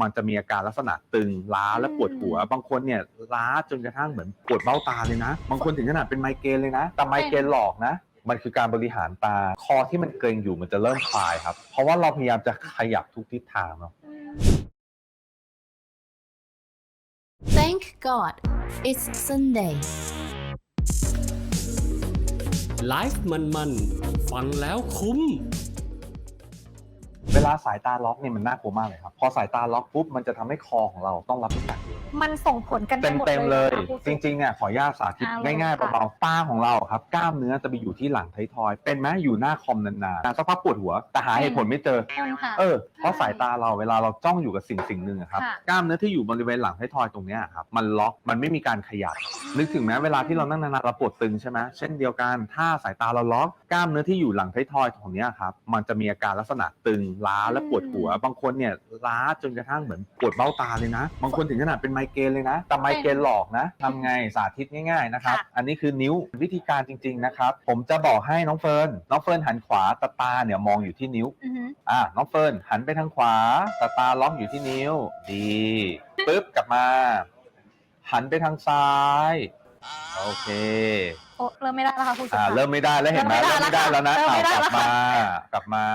มันจะมีอาการลักษณะตึงล้าและปวดหัว บางคนเนี่ยล้าจนกระทั่งเหมือนปวดเบ้าตาเลยนะ บางคนถึงขนาดเป็นไมเกรนเลยนะ แต่ไมเกรนหลอกนะ มันคือการบริหารตา คอที่มันเกร็งอยู่มันจะเริ่มคลายครับ เพราะว่าเราพยายามจะขยับทุกทิศทางเนาะ Thank God it's Sunday ไลฟ์มันๆ ฟังแล้วคุ้ม เวลาสายตาล็อกเนี่ยมันน่ากลัวมากเลยครับ พอสายตาล็อกปุ๊บมันจะทำให้คอของเราต้องรับน้ำหนักเยอะมันส่งผลกันไปเต็มหมดเต็มๆเลย นะคะผู้จริงๆเนี่ยขออนุญาตสาธิตเอาเลยง่ายๆค่ะ เบาๆตาของเราครับกล้ามเนื้อจะไปอยู่ที่หลังไทยทอย เป็นไหมอยู่หน้าคอมนานๆสักพักปวดหัวแต่หาเหตุผลไม่เจอต้นค่ะ เออเพราะสายตาเราเวลาเราจ้องอยู่กับสิ่งสิ่งหนึ่งอะครับค่ะกล้ามเนื้อที่อยู่บริเวณหลังไทยทอยตรงเนี้ยครับมันล็อกมันไม่มีการขยับนึกถึงแม้เวลาที่เรานั่งนานๆเราปวดตึงใช่ไหมเช่นเดียวกัน ถ้าสายตาเราล็อกกล้ามเนื้อที่อยู่หลังไทยทอยตรงเนี้ยครับมันจะมีอาการลักษณะตึงล้าและปวดหัว บางคนเนี่ยล้าจนกระทั่งเหมือนปวดเบ้าตาเลยนะ บางคนถึงขนาดเป็นไมเกรนเลยนะ แต่ไมเกรนหลอกนะทำไงสาธิตง่ายๆนะครับค่ะอันนี้คือนิ้ววิธีการจริงๆนะครับ ผมจะบอกให้น้องเฟิร์น น้องเฟิร์นหันขวาตาตาเนี่ยมองอยู่ที่นิ้วอือฮึอะน้องเฟิร์นหันไปทางขวาตาตาล็อกอยู่ที่นิ้ว ดีปึ๊บกลับมา หันไปทางซ้าย โอเคโอ้เริ่มไม่ได้แล้วค่ะผู้ชมอ่าเริ่มไม่ได้แล้วเห็นไหมเริ่เริ่มมไม่ไม่ได้ได้แล้วนะเริ่มอ่าไม่ได้กลับแล้ว มากลับมา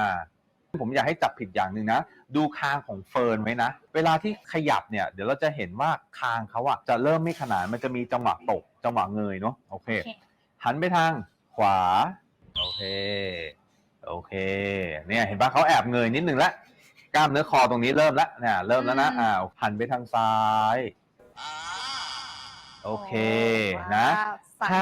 ผมอยากให้จับผิดอย่างหนึ่งนะ ดูคางของเฟิร์นไว้นะ เวลาที่ขยับเนี่ย เดี๋ยวเราจะเห็นว่าคางเขาอะจะเริ่มไม่ขนานมันจะมีจังหวะตก จังหวะเงยเนาะโอเค โอเค หันไปทางขวา โอเค โอเค เนี่ยเห็นปะเขาแอบเงยนิดนึงละกล้ามเนื้อคอตรงนี้เริ่มละเนี่ยเริ่มแล้วนะอืมอ่าหันไปทางซ้าย โอเคนะ ว้าวสั่นถ้า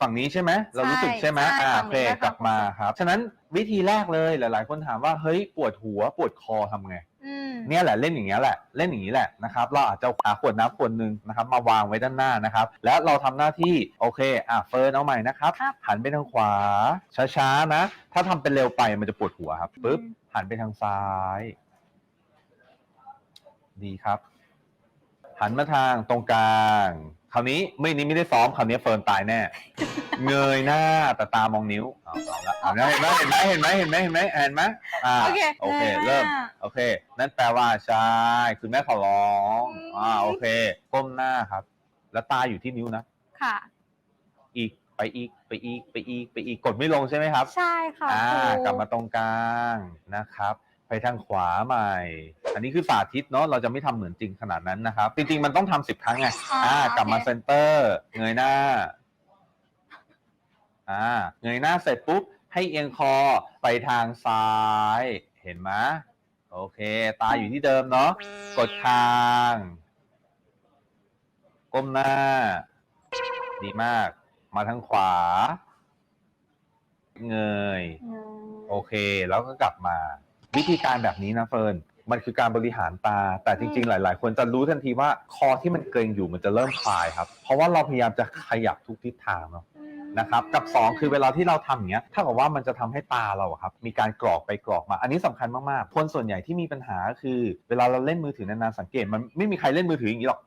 ฝั่งนี้ใช่ไหมเรารู้สึกใช่ไหมใช่อ่าฝั่โองนี้เคนะคะ กลับมาครับ ฉะนั้นวิธีแรกเลยหลาย ๆ คนถามว่าเฮ้ยปวดหัวปวดคอทำไง อืม เนี่ยแหละเล่นอย่างเงี้ยแหละเล่นอย่างนี้แหละนะครับเราอาจจะหาขวดน้ำขวดหนึ่งนะครับมาวางไว้ด้านหน้านะครับ แล้วเราทำหน้าที่โอเคอะเฟิร์นเอาใหม่นะครับครับหันไปทางขวาช้าๆนะ ถ้าทำเป็นเร็วไปมันจะปวดหัวครับปุ๊บหันไปทางซ้าย ดีครับ หันมาทางตรงกลางค ราวนี้ไม่นี้ไม่ได้ซ้อมคราวนี้เฟิร์นตายแน่ เงยหน้าแต่ตามองนิ้วเอาเอาละเอาละเห็นไหมเห็นไหมเห็นไหมเห็นไหมเห็นไหมเห็นไหมอ่าโอเคโอเคลยเริ่มอะโอเค นั่นแปลว่าใช่คุณแม่ขอร้องอืมอ่าโอเคก้มหน้าครับ แล้วตาอยู่ที่นิ้วนะค่ะ อีกไปอีกไปอีกไปอีกไปอีกกดไม่ลงใช่ไหมครับ ใช่ค่ะอ่าครูกลับมาตรงกลางนะครับ ไปทางขวาใหม่ อันนี้คือสาธิตเนาะเราจะไม่ทำเหมือนจริงขนาดนั้นนะครับ จริง ๆ มันต้องทำสิบครั้งไงอ่ากลับมาเซนเตอร์เงยหน้าอ่าเงยหน้าเสร็จปุ๊บให้เอียงคอไปทางซ้าย เห็นไหมโอเค ตาอยู่ที่เดิมเนาะกดคาง ก้มหน้า ดีมาก มาทางขวา เงยอืมโอเค แล้วก็กลับมา วิธีการแบบนี้นะเฟิร์น มันคือการบริหารตา แต่จริง ๆ หลาย ๆ คนจะรู้ทันทีว่าคอที่มันเกร็งอยู่มันจะเริ่มคลายครับ เพราะว่าเราพยายามจะขยับทุกทิศทางเนาะนะครับกับ 2 คือเวลาที่เราทำอย่างเงี้ยถ้ากับว่ามันจะทำให้ตาเราอะครับมีการกรอกไปกรอกมา อันนี้สำคัญมากๆคนส่วนใหญ่ที่มีปัญหาก็คือ เวลาเราเล่นมือถือนานๆสังเกต มันไม่มีใครเล่นมือถืออย่างนี้หรอก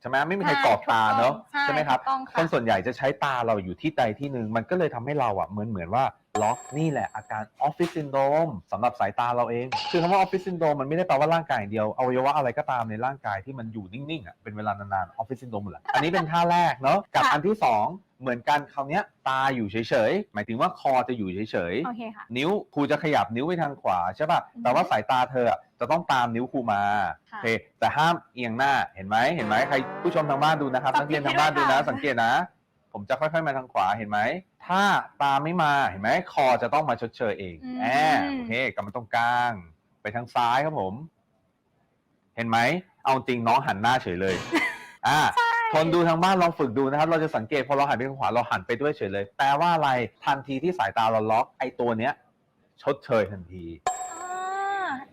ใช่ไหมไม่มีใครกรอกตาเนาะใช่ใช่ไหมครับถูกต้องคนส่วนใหญ่จะใช้ตาเราอยู่ที่ใดที่หนึ่งมันก็เลยทำให้เราอะเหมือนเหมือนว่า ล็อกนี่แหละอาการออฟฟิศซินโดรมสำหรับสายตาเราเอง คือคำว่าออฟฟิศซินโดรมมันไม่ได้แปลว่าร่างกายอย่างเดียวอวัยวะอะไรก็ตามในร่างกายที่มันอยู่นิ่งๆอะเป็นเวลานานๆออฟฟิศซินโดรมหมดแหละอันนี้เป็นท่าแรกเนาะกับอันที่สองเหมือนกันคราวเนี้ยตาอยู่เฉยๆ หมายถึงว่าคอจะอยู่เฉยๆโอเคค่ะนิ้วครูจะขยับนิ้วไปทางขวาใช่ป่ะอืมแต่ว่าสายตาเธออะจะต้องตามนิ้วครูมาค่ะโอเคแต่ห้ามเอียงหน้าเห็นไหมเห็นไหมใครผู้ชมทางบ้านดูนะครับสันังกเกเรียตนทางบ้านให้ดูด้วยนะค่ะสังเกตนะ ผมจะค่อยๆมาทางขวาเห็นไหม ถ้าตาไม่มาเห็นไหมคอจะต้องมาชดเชยเองอืม แอบโอเคกลับมาตรงกลาง ไปทางซ้ายครับผม เห็นไหม เอาจริงน้องหันหน้าเฉยเลย อ่า คนดูทางบ้านลองฝึกดูนะครับ เราจะสังเกตพอเราหันไปทางขวาเราหันไปด้วยเฉยเลย แปลว่าอะไรทันทีที่สายตาเราล็อกไอ้ตัวเนี้ย ชดเชยทันที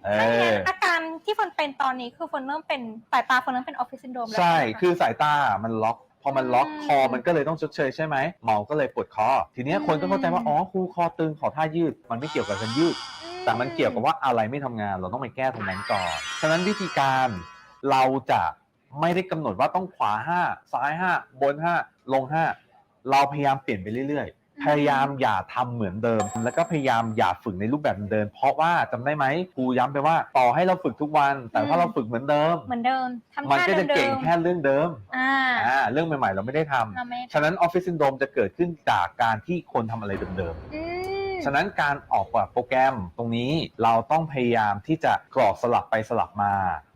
เออถ้าอย่างนั้นอาการที่ฝนเป็นตอนนี้คือฝนเริ่มเป็นสายตาฝนเริ่มเป็นออฟฟิศซินโดรมแล้วใช่ไหมะคือสายตามันล็อก พอมันล็อกอืมคอมันก็เลยต้องชดเชยใช่ไหมเมาก็เลยปวดคอ ทีเนี้ยคนก็เข้าใจว่าอืมอ๋อครูคอตึงขอท่ายืด มันไม่เกี่ยวกับการยืด แต่มันเกี่ยวกับว่าอะไรไม่ทำงาน เราต้องไปแก้ตรงนั้นก่อนฉะนั้นวิธีการเราจะไม่ได้กำหนดว่าต้องขวา 5 ซ้าย 5 บน 5 ลง 5 เราพยายามเปลี่ยนไปเรื่อย พยายามอย่าทำเหมือนเดิม แล้วก็พยายามอย่าฝึกในรูปแบบเดิม เพราะว่าจำได้ไหมครูย้ำไปว่าต่อให้เราฝึกทุกวัน แต่ถ้าเราฝึกเหมือนเดิม เหมือนเดิมทำมันท่าก็จะเดิเก่งมแค่เรื่องเดิมๆอ่าอ่าเรื่องใหม่ๆ เราไม่ได้ทำเราไม่ฉะนั้นออฟฟิศซินโดรมจะเกิดขึ้นจากการที่คนทำอะไรเดิมอืมๆฉะนั้นการออกแบบโปรแกรมตรงนี้เราต้องพยายามที่จะกรอกสลับไปสลับมา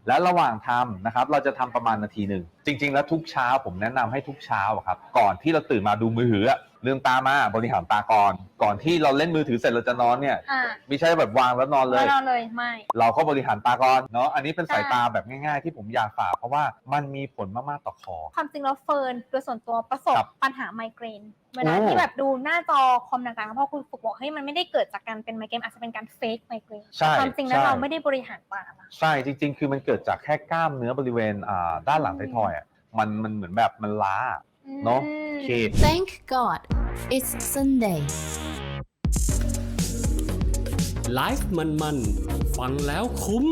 และระหว่างทำนะครับเราจะทำประมาณนาทีหนึ่ง จริง ๆ แล้วทุกเช้าผมแนะนำให้ทุกเช้าอะครับก่อนที่เราตื่นมาดูมือถืออะ ลืมตามาบริหารตาก่อน ก่อนที่เราเล่นมือถือเสร็จเราจะนอนเนี่ย อ่าไม่ใช่แบบวางแล้วนอนเลไม่ยนอนเลยไม่ เราก็บริหารตาก่อนเนาะอันนี้เป็นสายใช่ตาแบบง่าย ๆ ที่ผมอยากฝากเพราะว่ามันมีผลมากๆต่อคอ ความจริงแล้วเฟิร์นโดยส่วนตัวประสบครับปัญหาไมเกรนเวลาโอ้ที่แบบดูหน้าจอคอมต่างๆเพราะคุณฝึกบอกเฮ้ยมันไม่ได้เกิดจากการเป็นไมเกรนอาจจะเป็นการเฟกไมเกรนใช่ความจริงแล้วใช่ เราไม่ได้บริหารตามาใช่จริง ๆ คือมันเกิดจากแค่กล้ามเนื้อบริเวณอ่าด้านหลังไทยทอยอะมันมันเหมือนแบบมันล้า เนอะ อืมโอเค Thank God it's Sunday. ไลฟ์มันๆ ฟังแล้วคุ้ม